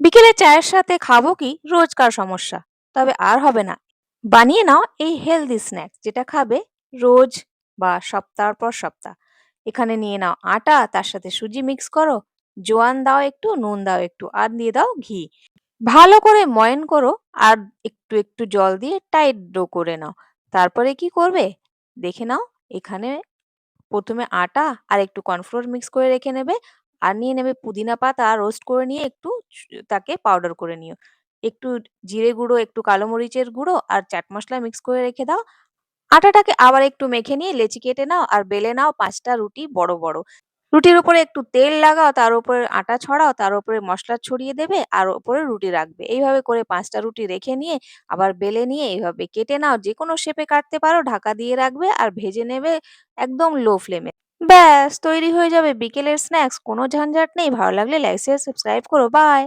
বিকেলে চায়ের সাথে খাব কি? রোজকার সমস্যা। তবে আর হবে না। বানিয়ে নাও এই হেলদি স্ন্যাক্স যেটা খাবে রোজ বা সপ্তাহ পর সপ্তাহ। এখানে নিয়ে নাও আটা, তার সাথে সুজি মিক্স করো, জোয়ান দাও একটু, নুন দাও একটু, আর দিয়ে দাও ঘি। ভালো করে ময়ন করো আর একটু একটু জল দিয়ে টাইট ডো করে নাও। তারপরে কি করবে? দেখে নাও, এখানে প্রথমে আটা আর একটু কর্নফ্লোর মিক্স করে রেখে নেবে। আর নিয়ে নেবে পুদিনা পাতা রোস্ট করে নিয়ে একটু তাকে পাউডার করে নিও। একটু জিরে গুঁড়ো, একটু কালো মরিচের গুঁড়ো আর চাট মশলা মিক্স করে রেখে দাও। আটাটাকে আবার একটু মেখে নিয়ে লেচি কেটে নাও আর বেলে নাও পাঁচটা রুটি বড় বড়। রুটির উপরে একটু তেল লাগাও, তার উপরে আটা ছড়াও, তার উপরে মশলা ছড়িয়ে দেবে আর উপরে রুটি রাখবে। এইভাবে করে পাঁচটা রুটি রেখে নিয়ে আবার বেলে নিয়ে এইভাবে কেটে নাও। যে কোনো শেপে কাটতে পারো, ঢাকা দিয়ে রাখবে আর ভেজে নেবে একদম লো ফ্লেমে ব্যাস, তৈরি হয়ে যাবে বিকেলের স্ন্যাক্স। কোনো ঝঞ্ঝাট নেই, ভালো লাগলে লাইক শেয়ার সাবস্ক্রাইব করো। বাই